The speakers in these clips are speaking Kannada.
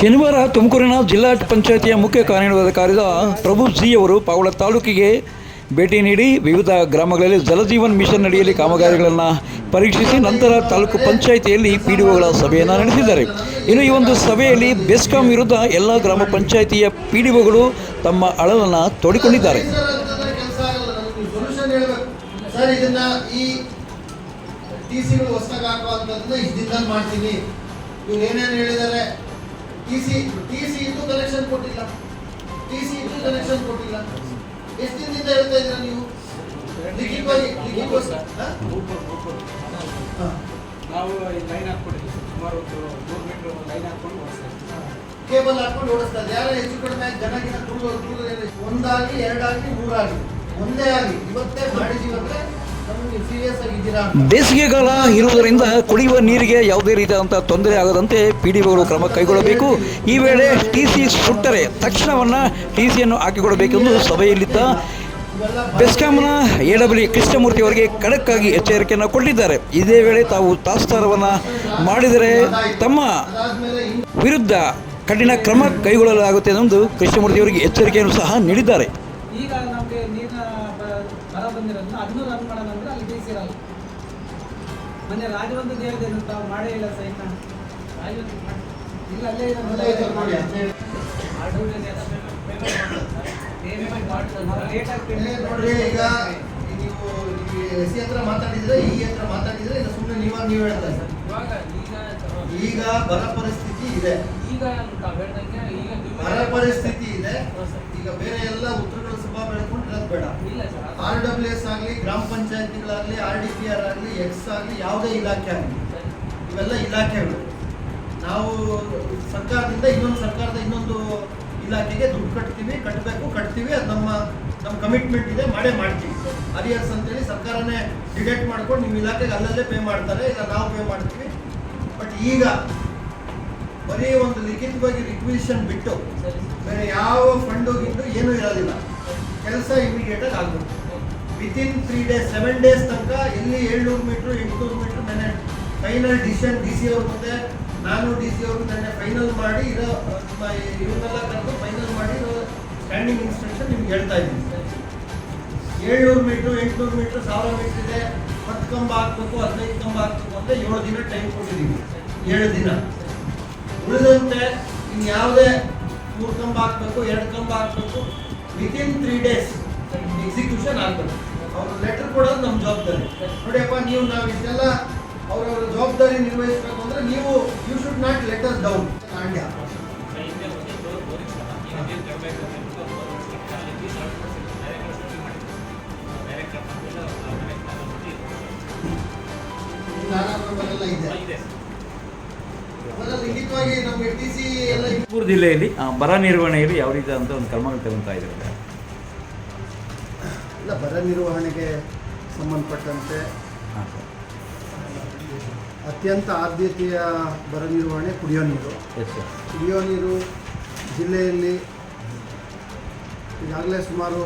ಶನಿವಾರ ತುಮಕೂರಿನ ಜಿಲ್ಲಾ ಪಂಚಾಯತಿಯ ಮುಖ್ಯ ಕಾರ್ಯನಿರ್ವಹಣಾಧಿಕಾರಿದ ಪ್ರಭು ಜಿ ಅವರು ಪಾವಳ ತಾಲೂಕಿಗೆ ಭೇಟಿ ನೀಡಿ ವಿವಿಧ ಗ್ರಾಮಗಳಲ್ಲಿ ಜಲಜೀವನ್ ಮಿಷನ್ ಅಡಿಯಲ್ಲಿ ಕಾಮಗಾರಿಗಳನ್ನು ಪರೀಕ್ಷಿಸಿ ನಂತರ ತಾಲೂಕು ಪಂಚಾಯಿತಿಯಲ್ಲಿ ಪಿ ಡಿ ಒಗಳ ಸಭೆಯನ್ನು ನಡೆಸಿದ್ದಾರೆ. ಇನ್ನು ಈ ಒಂದು ಸಭೆಯಲ್ಲಿ ಬೆಸ್ಕಾಂ ವಿರುದ್ಧ ಎಲ್ಲ ಗ್ರಾಮ ಪಂಚಾಯಿತಿಯ ಪಿ ಡಿ ಒಗಳು ತಮ್ಮ ಅಳಲನ್ನು ತೋಡಿಕೊಂಡಿದ್ದಾರೆ. ಮಾಡ್ತೀನಿ. ಟಿ ಸಿ ಟಿ ಸಿ ಇದ್ದು ಕನೆಕ್ಷನ್ ಕೊಟ್ಟಿಲ್ಲ. ಟಿ ಸಿ ಇದ್ದು ಕನೆಕ್ಷನ್ ಕೊಟ್ಟಿಲ್ಲ. ಎಷ್ಟು ದಿನದಿಂದ ಹೇಳ್ತಾ ಇದ್ದೀರಾ ನೀವು? ಲಿಖಿತವಾಗಿ. ನಾವು ಲೈನ್ ಹಾಕ್ಕೊಂಡಿದ್ವಿ ಸುಮಾರು ಒಂದು ನೂರು ಮೀಟರ್ ಲೈನ್ ಹಾಕ್ಕೊಂಡು ಓಡಿಸ್ತಾ ಕೇಬಲ್ ಹಾಕೊಂಡು ಓಡಿಸ್ತಾ ಇದ್ದಾರೆ ಯಾರೋ ಹೆಚ್ಚು ಕಡಿಮೆ ಜನಗಿನ ಜನ ಗಿನ ತುಳಿದು ತುಳಿದು ಒಂದಾಗಿ ಎರಡಾಗಿ ಮೂರಾಗಿ ಒಂದೇ ಆಗಿ ಇವತ್ತೇ ಮಾಡಿದೀವಿ ಅಂದ್ರೆ ಬೇಸಿಗೆಗಾಲ ಇರುವುದರಿಂದ ಕುಡಿಯುವ ನೀರಿಗೆ ಯಾವುದೇ ರೀತಿಯಾದಂಥ ತೊಂದರೆ ಆಗದಂತೆ ಪಿ ಡಿ ಒಗಳು ಕ್ರಮ ಕೈಗೊಳ್ಳಬೇಕು. ಈ ವೇಳೆ ಟಿ ಸಿ ಸುಟ್ಟರೆ ತಕ್ಷಣವನ್ನು ಟಿ ಸಿಯನ್ನು ಹಾಕಿಕೊಡಬೇಕೆಂದು ಸಭೆಯಲ್ಲಿದ್ದ ಬೆಸ್ಕಾಂನ ಎ ಡಬ್ಲ್ಯೂ ಕೃಷ್ಣಮೂರ್ತಿ ಅವರಿಗೆ ಖಡಕ್ಕಾಗಿ ಎಚ್ಚರಿಕೆಯನ್ನು ಕೊಟ್ಟಿದ್ದಾರೆ. ಇದೇ ವೇಳೆ ತಾವು ತಾಸ್ತಾರವನ್ನು ಮಾಡಿದರೆ ತಮ್ಮ ವಿರುದ್ಧ ಕಠಿಣ ಕ್ರಮ ಕೈಗೊಳ್ಳಲಾಗುತ್ತೆ ಎಂದು ಕೃಷ್ಣಮೂರ್ತಿ ಅವರಿಗೆ ಎಚ್ಚರಿಕೆಯನ್ನು ಸಹ ನೀಡಿದ್ದಾರೆ ಈಗ ನಮಗೆ ನೀರಿನ ಬ- ಬರ ಬಂದಿರೋದ್ರಿಂದ ಅದನ್ನು ರನ್ ಮಾಡೋಣ ಅಂದ್ರೆ ಅಲ್ಲಿ ಡಿ ಸಿ ಇರಲ್ಲ ಮೊನ್ನೆ ರಾಜವಂತ ಹೇಳಿದ್ದೇನು ತಾವು ಮಾಡೇ ಇಲ್ಲ ಸೈನ್ ಇಲ್ಲ ಅಲ್ಲೇ ನೋಡ್ರಿ ಈಗ ನೀವು ಎಸ್ ಸಿ ಹತ್ರ ಮಾತಾಡಿದ್ರೆ ಈ ಹತ್ರ ಮಾತಾಡಿದ್ರೆ ಇಲ್ಲ ಸುಮ್ಮನೆ ನೀವಾಗ ನೀವು ಹೇಳ್ತಾ ಸರ್. ಇವಾಗ ಈಗ ಈಗ ಬರ ಪರಿಸ್ಥಿತಿ ಇದೆ. ಈಗ ಬರ ಪರಿಸ್ಥಿತಿ ಇದೆ. ಈಗ ಬೇರೆ ಎಲ್ಲ ಉತ್ತರಗಳು ಸಭಾ ಬೆಳ್ಕೊಂಡು ಬೇಡ. ಇಲ್ಲ ಸರ್ ಅದು ಆರ್ ಡಬ್ಲ್ಯೂ ಎಸ್ ಆಗಲಿ ಗ್ರಾಮ ಪಂಚಾಯತಿಗಳಾಗಲಿ ಆರ್ ಡಿ ಪಿ ಆರ್ ಆಗಲಿ ಎಕ್ಸ್ ಆಗಲಿ ಯಾವುದೇ ಇಲಾಖೆ ಆಗಲಿ. ಇವೆಲ್ಲ ಇಲಾಖೆಗಳು. ನಾವು ಸರ್ಕಾರದಿಂದ ಇನ್ನೊಂದು ಸರ್ಕಾರದ ಇನ್ನೊಂದು ಇಲಾಖೆಗೆ ದುಡ್ಡು ಕಟ್ತೀವಿ ಕಟ್ಟಬೇಕು ಕಟ್ತೀವಿ ಅದು ನಮ್ಮ ನಮ್ಮ ಕಮಿಟ್ಮೆಂಟ್ ಇದೆ ಮಾಡೇ ಮಾಡ್ತೀವಿ. ಅರಿಯರ್ಸ್ ಅಂತೇಳಿ ಸರ್ಕಾರನೇ ಡಿಡಕ್ಟ್ ಮಾಡ್ಕೊಂಡು ನಿಮ್ಮ ಇಲಾಖೆಗೆ ಅಲ್ಲಲ್ಲೇ ಪೇ ಮಾಡ್ತಾರೆ ಇಲ್ಲ ನಾವು ಪೇ ಮಾಡ್ತೀವಿ. ಬಟ್ ಈಗ ಬರೀ ಒಂದು ಲಿಖಿತವಾಗಿ ರಿಕ್ವಿಷನ್ ಬಿಟ್ಟು ಬೇರೆ ಯಾವ ಫಂಡ್ ಗಿಂಡು ಏನೂ ಇರೋದಿಲ್ಲ. ಕೆಲಸ ಇಮಿಡಿಯೇಟಾಗಿ ಆಗಬೇಕು within three days seven days ತನಕ ಇಲ್ಲಿ ಏಳ್ನೂರು ಮೀಟ್ರು ಎಂಟುನೂರು ಮೀಟ್ರ್ ನೆನೆ ಫೈನಲ್ ಡಿಸಿಷನ್ ಡಿ ಸಿ ಅವ್ರ ಮುಂದೆ, ನಾನು ಡಿ ಸಿ ಅವ್ರ ನೆನೆ ಫೈನಲ್ ಮಾಡಿ ಇರೋ ಇವನ್ನೆಲ್ಲ ಕರೆದು ಫೈನಲ್ ಮಾಡಿ ಇರೋ ಸ್ಟ್ಯಾಂಡಿಂಗ್ ಇನ್ಸ್ಟ್ರಕ್ಷನ್ ನಿಮ್ಗೆ ಹೇಳ್ತಾ ಇದ್ದೀನಿ. ಏಳ್ನೂರು ಮೀಟ್ರು ಎಂಟುನೂರು ಮೀಟ್ರ್ ಸಾವಿರ ಮೀಟ್ರ್ ಇದೆ. ಹತ್ತು ಕಂಬ ಹಾಕ್ಬೇಕು, ಹದಿನೈದು ಕಂಬ ಹಾಕ್ಬೇಕು ಅಂತ ಏಳು ದಿನ ಟೈಮ್ ಕೊಟ್ಟಿದ್ದೀನಿ ಏಳು ದಿನ. ಉಳಿದಂತೆ ಇನ್ನು ಯಾವುದೇ ಮೂರು ಕಂಬ ಹಾಕ್ಬೇಕು, ಎರಡು ಕಂಬ ಹಾಕ್ಬೇಕು ವಿತಿನ್ ತ್ರೀ ಡೇಸ್ ಎಕ್ಸಿಕ್ಯೂಷನ್ ಆಗ್ತದೆ. ಅವ್ರ ಲೆಟರ್ ಕೊಡೋದು ನಮ್ಮ ಜವಾಬ್ದಾರಿ. ನೋಡಿಯಪ್ಪ, ನೀವು ನಾವು ಇಷ್ಟೆಲ್ಲ ಅವರವರ ಜವಾಬ್ದಾರಿ ನಿರ್ವಹಿಸಬೇಕು ಅಂದ್ರೆ ನೀವು you should not let her down ಕಾಂಡ್ಯ ಜಿಲ್ಲೆಯಲ್ಲಿ ಬರ ನಿರ್ವಹಣೆಯಲ್ಲಿ ಯಾವ ರೀತಿಯಾದಂಥ ಒಂದು ಕ್ರಮಗಳು ತಗೊಂತ ಇದ್ದಾರೆ? ಇಲ್ಲ ಬರ ನಿರ್ವಹಣೆಗೆ ಸಂಬಂಧಪಟ್ಟಂತೆ ಅತ್ಯಂತ ಆದ್ಯತೆಯ ಬರ ನಿರ್ವಹಣೆ ಕುಡಿಯೋ ನೀರು. ಕುಡಿಯೋ ನೀರು ಜಿಲ್ಲೆಯಲ್ಲಿ ಈಗಾಗಲೇ ಸುಮಾರು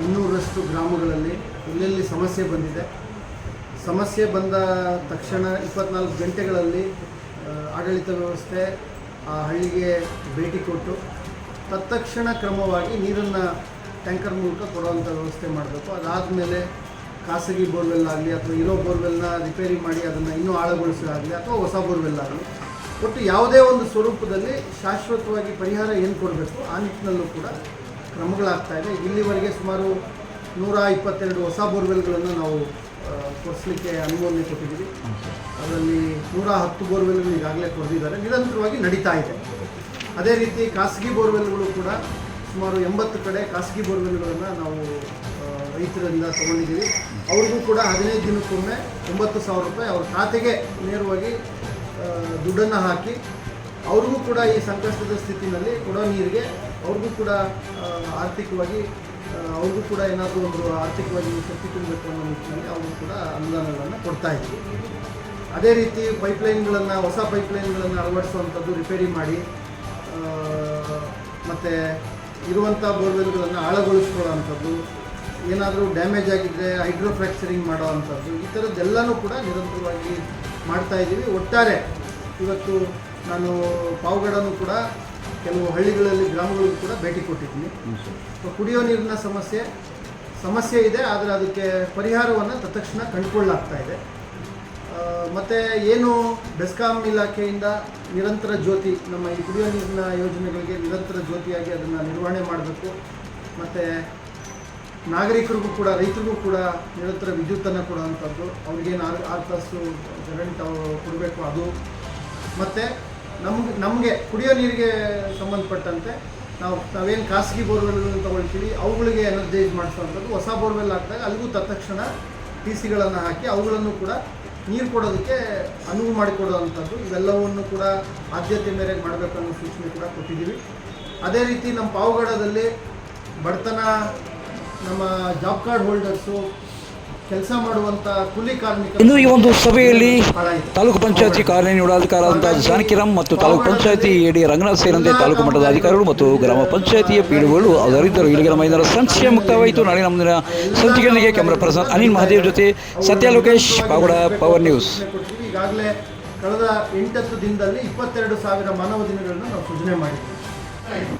ಇನ್ನೂರಷ್ಟು ಗ್ರಾಮಗಳಲ್ಲಿ ಎಲ್ಲೆಲ್ಲಿ ಸಮಸ್ಯೆ ಬಂದಿದೆ. ಸಮಸ್ಯೆ ಬಂದ ತಕ್ಷಣ ಇಪ್ಪತ್ನಾಲ್ಕು ಗಂಟೆಗಳಲ್ಲಿ ಆಡಳಿತ ವ್ಯವಸ್ಥೆ ಆ ಹಳ್ಳಿಗೆ ಭೇಟಿ ಕೊಟ್ಟು ತತ್ಕ್ಷಣ ಕ್ರಮವಾಗಿ ನೀರನ್ನು ಟ್ಯಾಂಕರ್ ಮೂಲಕ ಕೊಡುವಂಥ ವ್ಯವಸ್ಥೆ ಮಾಡಬೇಕು. ಅದಾದಮೇಲೆ ಖಾಸಗಿ ಬೋರ್ವೆಲ್ ಆಗಲಿ ಅಥವಾ ಇರೋ ಬೋರ್ವೆಲ್ನ ರಿಪೇರಿ ಮಾಡಿ ಅದನ್ನು ಇನ್ನೂ ಆಳಗೊಳಿಸೋದಾಗಲಿ ಅಥವಾ ಹೊಸ ಬೋರ್ವೆಲ್ ಆಗಲಿ ಒಟ್ಟು ಯಾವುದೇ ಒಂದು ಸ್ವರೂಪದಲ್ಲಿ ಶಾಶ್ವತವಾಗಿ ಪರಿಹಾರ ಏನು ಕೊಡಬೇಕು ಆ ನಿಟ್ಟಿನಲ್ಲೂ ಕೂಡ ಕ್ರಮಗಳಾಗ್ತಾ ಇದೆ. ಇಲ್ಲಿವರೆಗೆ ಸುಮಾರು ನೂರ ಇಪ್ಪತ್ತೆರಡು ಹೊಸ ಬೋರ್ವೆಲ್ಗಳನ್ನು ನಾವು ಕೊಡಿಸಲಿಕ್ಕೆ ಅನುಮೋದನೆ ಕೊಟ್ಟಿದ್ದೀವಿ. ಅದರಲ್ಲಿ ನೂರ ಹತ್ತು ಬೋರ್ವೆಲ್ಗಳು ಈಗಾಗಲೇ ಕೊರೆದಿದ್ದಾರೆ ನಿರಂತರವಾಗಿ ನಡೀತಾ ಇದೆ. ಅದೇ ರೀತಿ ಖಾಸಗಿ ಬೋರ್ವೆಲ್ಗಳು ಕೂಡ ಸುಮಾರು ಎಂಬತ್ತು ಕಡೆ ಖಾಸಗಿ ಬೋರ್ವೆಲ್ಗಳನ್ನು ನಾವು ರೈತರಿಂದ ತೊಗೊಂಡಿದ್ದೀವಿ. ಅವ್ರಿಗೂ ಕೂಡ ಹದಿನೈದು ದಿನಕ್ಕೊಮ್ಮೆ ಒಂಬತ್ತು ಸಾವಿರ ರೂಪಾಯಿ ಅವ್ರ ಖಾತೆಗೆ ನೇರವಾಗಿ ದುಡ್ಡನ್ನು ಹಾಕಿ ಅವ್ರಿಗೂ ಕೂಡ ಈ ಸಂಕಷ್ಟದ ಸ್ಥಿತಿನಲ್ಲಿ ಕೊಡೋ ನೀರಿಗೆ ಅವ್ರಿಗೂ ಕೂಡ ಆರ್ಥಿಕವಾಗಿ ಅವ್ರಿಗೂ ಕೂಡ ಏನಾದರೂ ಒಂದು ಆರ್ಥಿಕವಾಗಿ ಶಕ್ತಿ ತುಂಬಬೇಕು ಅನ್ನೋ ನಿಟ್ಟಿನಲ್ಲಿ ಅವ್ರಿಗೂ ಕೂಡ ಅನುದಾನಗಳನ್ನು ಕೊಡ್ತಾ ಇದ್ದೀವಿ. ಅದೇ ರೀತಿ ಪೈಪ್ಲೈನ್ಗಳನ್ನು ಹೊಸ ಪೈಪ್ಲೈನ್ಗಳನ್ನು ಅಳವಡಿಸುವಂಥದ್ದು ರಿಪೇರಿ ಮಾಡಿ ಮತ್ತು ಇರುವಂಥ ಬೋರ್ವೆಲ್ಗಳನ್ನು ಆಳಗೊಳಿಸ್ಕೊಳ್ಳೋವಂಥದ್ದು ಏನಾದರೂ ಡ್ಯಾಮೇಜ್ ಆಗಿದ್ದರೆ ಹೈಡ್ರೋ ಫ್ರ್ಯಾಕ್ಚರಿಂಗ್ ಮಾಡೋ ಅಂಥದ್ದು ಈ ಥರದ್ದೆಲ್ಲನೂ ಕೂಡ ನಿರಂತರವಾಗಿ ಮಾಡ್ತಾ ಇದ್ದೀವಿ. ಒಟ್ಟಾರೆ ಇವತ್ತು ನಾನು ಪಾವಗಡನೂ ಕೂಡ ಕೆಲವು ಹಳ್ಳಿಗಳಲ್ಲಿ ಗ್ರಾಮಗಳಿಗೂ ಕೂಡ ಭೇಟಿ ಕೊಟ್ಟಿದ್ದೀನಿ. ಸೊ ಕುಡಿಯೋ ನೀರಿನ ಸಮಸ್ಯೆ ಸಮಸ್ಯೆ ಇದೆ ಆದರೆ ಅದಕ್ಕೆ ಪರಿಹಾರವನ್ನು ತತ್ಕ್ಷಣ ಕಂಡುಕೊಳ್ಳಾಗ್ತಾ ಇದೆ. ಮತ್ತೆ ಏನು ಬೆಸ್ಕಾಂ ಇಲಾಖೆಯಿಂದ ನಿರಂತರ ಜ್ಯೋತಿ, ನಮ್ಮ ಈ ಕುಡಿಯೋ ನೀರಿನ ಯೋಜನೆಗಳಿಗೆ ನಿರಂತರ ಜ್ಯೋತಿಯಾಗಿ ಅದನ್ನು ನಿರ್ವಹಣೆ ಮಾಡಬೇಕು. ಮತ್ತು ನಾಗರಿಕರಿಗೂ ಕೂಡ, ರೈತರಿಗೂ ಕೂಡ ನಿರಂತರ ವಿದ್ಯುತ್ತನ್ನು ಕೊಡುವಂಥದ್ದು. ಅವ್ರಿಗೇನು ಆರು ಆರು ತಾಸು ಕರೆಂಟ್ ಕೊಡಬೇಕು ಅದು. ಮತ್ತು ನಮ್ಗೆ, ನಮಗೆ ಕುಡಿಯೋ ನೀರಿಗೆ ಸಂಬಂಧಪಟ್ಟಂತೆ ನಾವು, ನಾವೇನು ಖಾಸಗಿ ಬೋರ್ವೆಲ್ಗಳನ್ನು ತೊಗೊಳ್ತೀವಿ, ಅವುಗಳಿಗೆ ಎನರ್ಜೈಸ್ ಮಾಡಿಸುವಂಥದ್ದು. ಹೊಸ ಬೋರ್ವೆಲ್ ಹಾಕಿದಾಗ ಅಲ್ಲಿಗೂ ತತ್ಕ್ಷಣ ಟಿ ಸಿಗಳನ್ನು ಹಾಕಿ ಅವುಗಳನ್ನು ಕೂಡ ನೀರು ಕೊಡೋದಕ್ಕೆ ಅನುವು ಮಾಡಿಕೊಡುವಂಥದ್ದು, ಇವೆಲ್ಲವನ್ನು ಕೂಡ ಆದ್ಯತೆ ಮೇರೆಗೆ ಮಾಡಬೇಕನ್ನೋ ಸೂಚನೆ ಕೂಡ ಕೊಟ್ಟಿದ್ದೀವಿ. ಅದೇ ರೀತಿ ನಮ್ಮ ಪಾವಗಡದಲ್ಲಿ ಬಡತನ ನಮ್ಮ ಜಾಬ್ ಕಾರ್ಡ್ ಹೋಲ್ಡರ್ಸು ಕೆಲಸ ಮಾಡುವಂಥ ಕೂಲಿ ಕಾರ್ಮಿಕರು ಇನ್ನು ಈ ಒಂದು ಸಭೆಯಲ್ಲಿ. ತಾಲೂಕು ಪಂಚಾಯತಿ ಕಾರ್ಯನಿರ್ವಹಣಾಧಿಕಾರಿಯಾದಂತಹ ಜಾನಕಿರಾಮ್ ಮತ್ತು ತಾಲೂಕು ಪಂಚಾಯತಿ ಎಡಿ ರಂಗನಾಥ್ ಸೇರಿದಂತೆ ತಾಲೂಕು ಮಟ್ಟದ ಅಧಿಕಾರಿಗಳು ಮತ್ತು ಗ್ರಾಮ ಪಂಚಾಯತಿಯ ಪೀಡುಗಳು ಅದರಿದ್ದರು ಇಲ್ಲಿಗೆ ನಮ್ಮ ಇದರ ಸಂಸ್ಥೆ ಮುಕ್ತವಾಯಿತು. ನಾಳೆ ನಮ್ಮ ಸಂಚಿಕೆಯೊಂದಿಗೆ ಕ್ಯಾಮರಾ ಪರ್ಸನ್ ಅನಿಲ್ ಮಹಾದೇವ್ ಜೊತೆ Satya Lokesh pagoda power news. ಈಗಾಗಲೇ ಕಳೆದ ಎಂಟತ್ತು ದಿನದಲ್ಲಿ ಇಪ್ಪತ್ತೆರಡು ಸಾವಿರ ಮಾನವ ದಿನಗಳನ್ನು ನಾವು ಸೃಜನೆ ಮಾಡಿದ್ದೀವಿ.